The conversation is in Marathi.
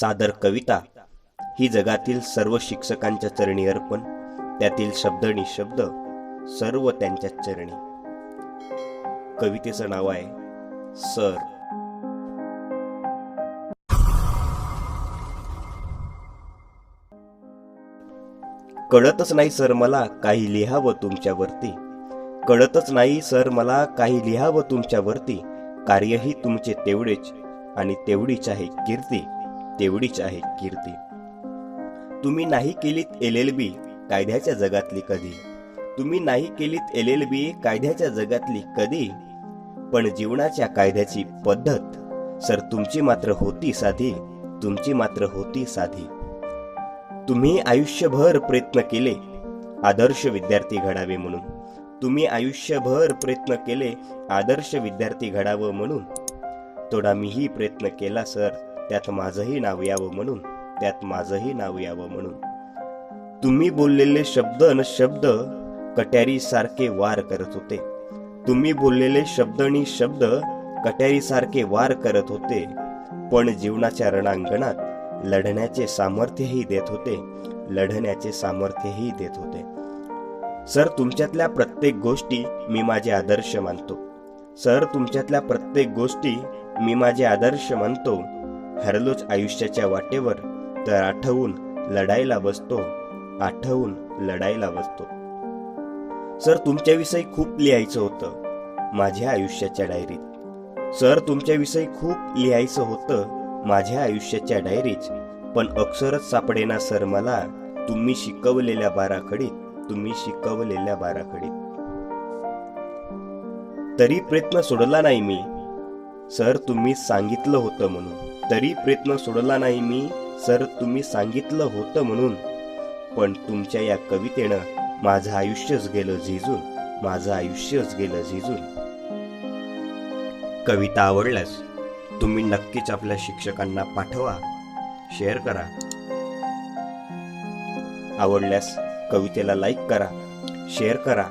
सादर कविता. ही जगातील सर्व शिक्षकांच्या चरणी अर्पण त्यातील शब्द निशब्द सर्व त्यांच्या चरणी. कवितेचं नाव आहे सर. कळतच नाही सर मला काही लिहावं तुमच्यावरती. कळतच नाही सर मला काही लिहावं तुमच्यावरती. कार्यही तुमचे तेवढेच आणि तेवढीच आहे कीर्ती. तेवढीच आहे कीर्ती. तुम्ही नाही केलीत एल एल बी कायद्याच्या जगातली कधी. तुम्ही नाही केलीत एल एल बी कायद्याच्या जगातली कधी. पण जीवनाच्या कायद्याची पद्धत सर तुमची मात्र होती साधी तुमची मात्र होती साधी. तुम्ही आयुष्यभर प्रयत्न केले आदर्श विद्यार्थी घडावे म्हणून. तुम्ही आयुष्यभर प्रयत्न केले आदर्श विद्यार्थी घडावं म्हणून. थोडा मीही प्रयत्न केला सर. त्यात माझंही नाव यावं म्हणून त्यात माझंही नाव यावं म्हणून. तुम्ही बोललेले शब्द न शब्द कट्यारी सारखे वार करत होते. तुम्ही बोललेले शब्द आणि शब्द कट्यारी सारखे वार करत होते. पण जीवनाच्या रणांगणात लढण्याचे सामर्थ्यही देत होते. लढण्याचे सामर्थ्यही देत होते. सर तुमच्यातल्या प्रत्येक गोष्टी मी माझे आदर्श मानतो. सर तुमच्यातल्या प्रत्येक गोष्टी मी माझे आदर्श मानतो. हरलोच आयुष्याच्या वाटेवर तर आठवून लढायला बसतो आठवून लढायला बसतो. सर तुमच्याविषयी खूप लिहायचं होतं माझ्या आयुष्याच्या डायरीत. सर तुमच्याविषयी खूप लिहायचं होतं माझ्या आयुष्याच्या डायरीत पण अक्षरच सापडेना सर मला तुम्ही शिकवलेल्या बाराखडीत तुम्ही शिकवलेल्या बाराखडीत. तरी प्रयत्न सोडला नाही मी. सर तुम्ही सांगितलं होतं म्हणून. तरी प्रयत्न सोडला नाही मी. सर तुम्ही सांगितलं होतं म्हणून. पण तुमच्या या कवितेनं माझं आयुष्यच गेलं झिजून. माझं आयुष्यच गेलं झिजून. कविता आवडल्यास तुम्ही नक्कीच आपल्या शिक्षकांना पाठवा. शेअर करा. आवडल्यास कवितेला लाईक करा. शेअर करा.